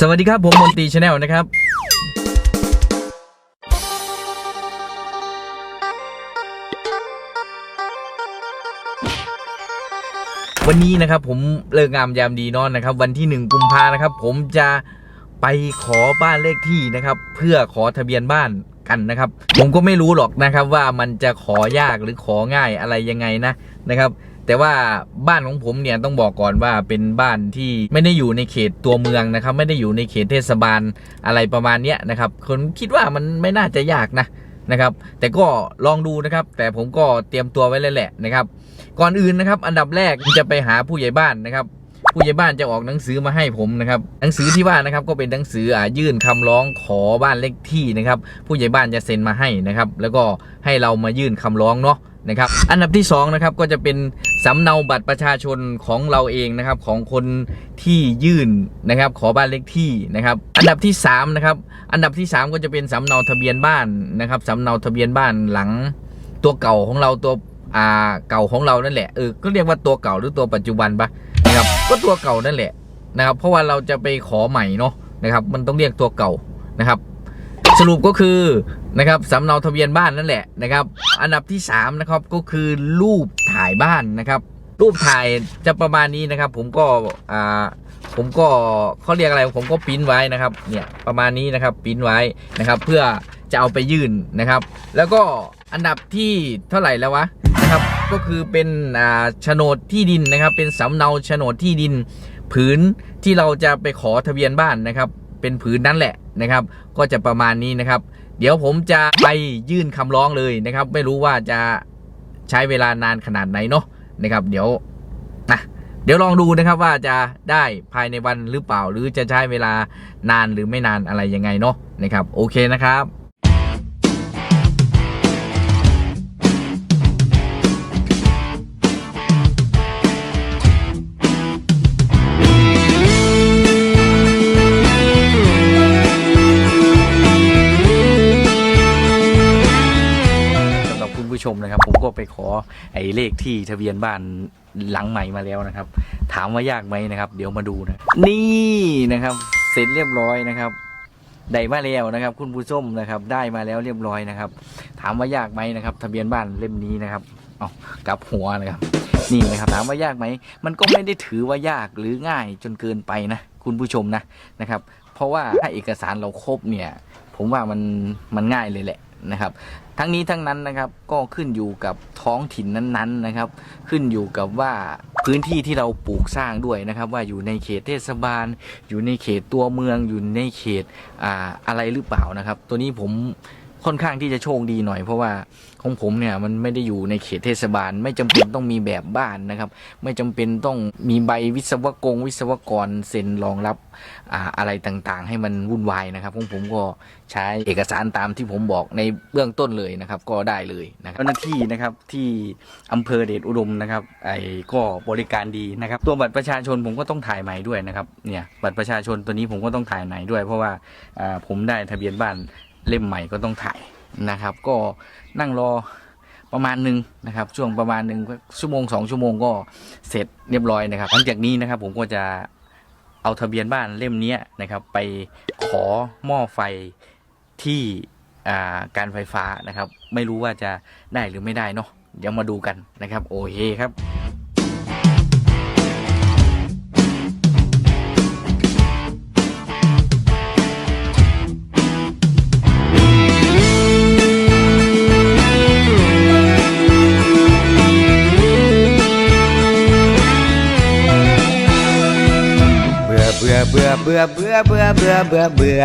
สวัสดีครับ ผมมนตรีชาแนลนะครับ วันนี้นะครับผมเลิกงามยามดีนอนนะครับ วันที่หนึ่งกุมภานะครับ ผมจะไปขอบ้านเลขที่นะครับ เพื่อขอทะเบียนบ้านกันนะครับ ผมก็ไม่รู้หรอกนะครับว่ามันจะขอยากหรือของ่ายอะไรยังไงนะนะครับ แต่ว่าบ้านของผมเนี่ยต้องบอกก่อนว่าเป็นบ้านที่ไม่ได้อยู่ในเขตตัวเมืองนะครับ ไม่ได้อยู่ในเขตเทศบาลอะไรประมาณเนี้ยนะครับคนคิดว่ามันไม่น่าจะยากนะนะครับ แต่ก็ลองดูนะครับ แต่ผมก็เตรียมตัวไว้เลยแหละนะครับ ก่อนอื่นนะครับ อันดับแรกจะไปหาผู้ใหญ่บ้านนะครับผู้ใหญ่บ้านจะออกหนังสือมาให้ผมนะครับ หนังสือที่ว่านะครับก็เป็นหนังสืออ่ายื่นคำร้องขอบ้านเลขที่นะครับ ผู้ใหญ่บ้านจะเซ็นมาให้นะครับ แล้วก็ให้เรามายื่นคำร้องเนาะ นะครับอันดับที่สองนะครับก็จะเป็นสำเนาบัตรประชาชนของเราเองนะครับของคนที่ยื่นนะครับขอบ้านเลขที่นะครับอันดับที่สามนะครับอันดับที่สามก็จะเป็นสำเนาทะเบียนบ้านนะครับสำเนาทะเบียนบ้านหลังตัวเก่าของเราตัวอ่าเก่าของเรานั่นแหละเออก็เรียกว่าตัวเก่าหรือตัวปัจจุบันปะนะครับก็ตัวเก่านั่นแหละนะครับเพราะว่าเราจะไปขอใหม่เนาะนะครับมันต้องเรียกตัวเก่านะครับ สรุปก็คือนะครับสำเนาทะเบียนบ้านนั่นแหละนะครับ อันดับที่3นะครับก็คือรูปถ่ายบ้านนะครับ รูปถ่ายจะประมาณนี้นะครับ ผมก็อ่าผมก็เขาเรียกอะไรผมก็ปิ้นไว้นะครับเนี่ยประมาณนี้นะครับปิ้นไว้นะครับ เพื่อจะเอาไปยื่นนะครับ แล้วก็อันดับที่เท่าไหร่แล้ววะนะครับก็คือเป็นอ่าโฉนดที่ดินนะครับ เป็นสำเนาโฉนดที่ดิน ผืนที่เราจะไปขอทะเบียนบ้านนะครับ เป็นผืนนั้นแหละ นะครับ ก็จะประมาณนี้นะครับ เดี๋ยวผมจะไปยื่นคำร้องเลยนะครับ ไม่รู้ว่าจะใช้เวลานานขนาดไหนเนาะนะครับ เดี๋ยวนะเดี๋ยวลองดูนะครับว่าจะได้ภายในวันหรือเปล่า หรือจะใช้เวลานานหรือไม่นานอะไรยังไงเนาะนะครับ โอเคนะครับ มนะครับ ผมก็ไปขอไอ้เลขที่ทะเบียนบ้านหลังใหม่มาแล้วนะครับ ถามว่ายากไหมนะครับ เดี๋ยวมาดูนะนี่นะครับ เสร็จเรียบร้อยนะครับได้มาแล้วนะครับ คุณผู้ชมนะครับ ได้มาแล้วเรียบร้อยนะครับ ถามว่ายากไหมนะครับ ทะเบียนบ้านเล่มนี้นะครับเอากลับหัวนะครับ นี่นะครับ ถามว่ายากไหมมันก็ไม่ได้ถือว่ายากหรือง่ายจนเกินไปนะคุณผู้ชมนะนะครับ เพราะว่าถ้าเอกสารเราครบเนี่ย ผมว่ามันมันง่ายเลยแหละนะครับ ทั้งนี้ทั้งนั้นนะครับก็ขึ้นอยู่กับท้องถิ่นนั้นๆนะครับ ขึ้นอยู่กับว่าพื้นที่ที่เราปลูกสร้างด้วยนะครับ ว่าอยู่ในเขตเทศบาล อยู่ในเขตตัวเมืองอยู่ในเขตออะไรหรือเปล่านะครับ ตัวนี้ผม ค่อนข้างที่จะโชคดีหน่อย เพราะว่าของผมเนี่ยมันไม่ได้อยู่ในเขตเทศบาล ไม่จำเป็นต้องมีแบบบ้านนะครับ ไม่จำเป็นต้องมีใบวิศวกรวิศวกรเซ็นรองรับอ่าอะไรต่างๆ ให้มันวุ่นวายนะครับของผมก็ใช้เอกสารตามที่ผมบอกในเบื้องต้นเลยนะครับ ก็ได้เลยนะครับเจ้าหน้าที่นะครับที่อำเภอเดชอุดมนะครับไอ้ก็บริการดีนะครับ ตัวบัตรประชาชนผมก็ต้องถ่ายใหม่ด้วยนะครับเนี่ยบัตรประชาชนตัวนี้ผมก็ต้องถ่ายใหม่ด้วย เพราะว่าอ่าผมได้ทะเบียนบ้าน เล่มใหม่ก็ต้องถ่ายนะครับ ก็นั่งรอประมาณหนึ่งนะครับ ช่วงประมาณหนึ่งชั่วโมงสองชั่วโมงก็เสร็จเรียบร้อยนะครับหลังจากนี้นะครับผมก็จะเอาทะเบียนบ้านเล่มนี้นะครับ ไปขอหม้อไฟที่การไฟฟ้านะครับ ไม่รู้ว่าจะได้หรือไม่ได้เนาะเดี๋ยวมาดูกันนะครับ โอเคครับ เบื่อเบื่อเบื่อเบื่อเบื่อเบื่อเบื่อ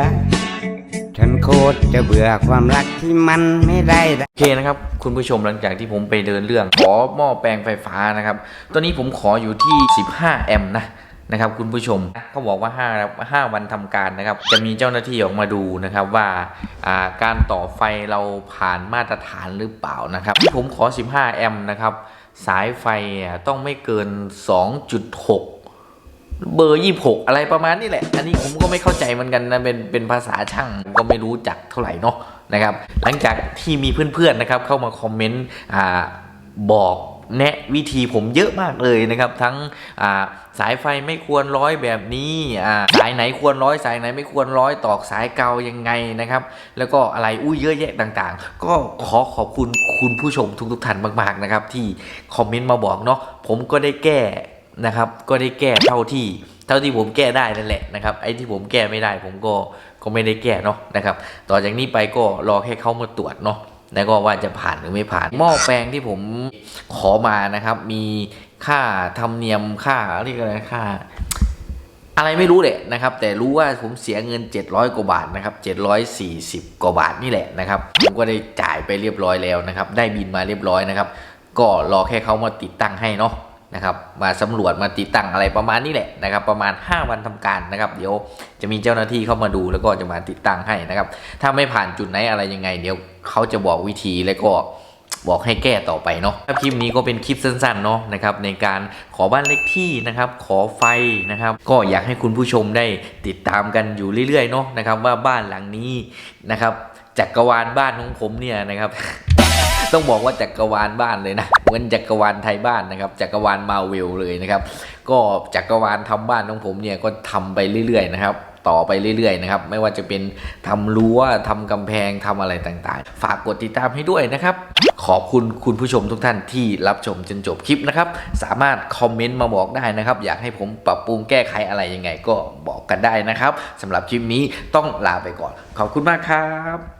ฉันโคตรจะเบื่อความรักที่มันไม่ได้โอเคนะครับคุณผู้ชมหลังจากที่ผมไปเดินเรื่อง ขอหม้อแปลงไฟฟ้านะครับ ตอนนี้ผมขออยู่ที่ 15 แอมป์นะนะครับคุณผู้ชมเขาบอกว่า 5 5 วันทำการนะครับ จะมีเจ้าหน้าที่ออกมาดูนะครับว่าาการต่อไฟเราผ่านมาตรฐานหรือเปล่านะครับที่ผมขอ 15 แอมป์นะครับ สายไฟต้องไม่เกิน 2.6 เบอร์ยี่หกอะไรประมาณนี้แหละ อันนี้ผมก็ไม่เข้าใจเหมือนกันนะ เป็นเป็นภาษาช่างก็ไม่รู้จักเท่าไหร่เนาะนะครับ หลังจากที่มีเพื่อนๆนะครับ เข้ามาคอมเมนต์อ่าบอกแนะวิธีผมเยอะมากเลยนะครับ ทั้งสายไฟไม่ควรร้อยแบบนี้สายไหนควรร้อยสายไหนไม่ควรร้อยตอกสายเกายังไงนะครับ แล้วก็อะไรอุ้ยเยอะแยะต่างๆ ก็ขอขอบคุณคุณผู้ชมทุกๆท่านมากๆนะครับ ที่คอมเมนต์มาบอกเนาะผมก็ได้แก้ นะครับ ก็ได้แก้เท่าที่เท่าที่ผมแก้ได้นั่นแหละนะครับ ไอ้ที่ผมแก้ไม่ได้ ผมก็ก็ไม่ได้แก้เนาะนะครับ ต่อจากนี้ไปก็รอให้เขามาตรวจเนาะแล้วก็ว่าจะผ่านหรือไม่ผ่าน หม้อแปลงที่ผมขอมานะครับ มีค่าธรรมเนียมค่าเรียกอะไรค่า อะไรไม่รู้แหละนะครับ แต่รู้ว่าผมเสียเงิน 700 กว่าบาทนะครับ 740 กว่าบาทนี่แหละนะครับผมก็ได้จ่ายไปเรียบร้อยแล้วนะครับ ได้บินมาเรียบร้อยนะครับ ก็รอแค่เขามาติดตั้งให้เนาะ นะครับมาสำรวจมาติดตั้งอะไรประมาณนี้แหละนะครับประมาณ 5 วันทำการนะครับ เดี๋ยวจะมีเจ้าหน้าที่เข้ามาดูแล้วก็จะมาติดตั้งให้นะครับ ถ้าไม่ผ่านจุดไหนอะไรยังไง เดี๋ยวเขาจะบอกวิธีแล้วก็บอกให้แก้ต่อไปเนาะคลิปนี้ก็เป็นคลิปสั้นๆเนาะนะครับในการขอบ้านเลขที่นะครับขอไฟนะครับ ก็อยากให้คุณผู้ชมได้ติดตามกันอยู่เรื่อยๆเนาะนะครับว่าบ้านหลังนี้นะครับจักรวาลบ้านของผมเนี่ยนะครับ ต้องบอกว่าจักรวาลบ้านเลยนะเหมือนจักรวาลไทยบ้านนะครับจักรวาลมาเวลเลยนะครับ ก็จักรวาลทำบ้านของผมเนี่ยก็ทำไปเรื่อยๆนะครับต่อไปเรื่อยๆนะครับ ไม่ว่าจะเป็นทำรั้วทำกำแพงทำอะไรต่างๆ ฝากกดติดตามให้ด้วยนะครับ ขอบคุณคุณผู้ชมทุกท่านที่รับชมจนจบคลิปนะครับ สามารถคอมเมนต์มาบอกได้นะครับ อยากให้ผมปรับปรุงแก้ไขอะไรยังไงก็บอกกันได้นะครับสำหรับคลิปนี้ต้องลาไปก่อน ขอบคุณมากครับ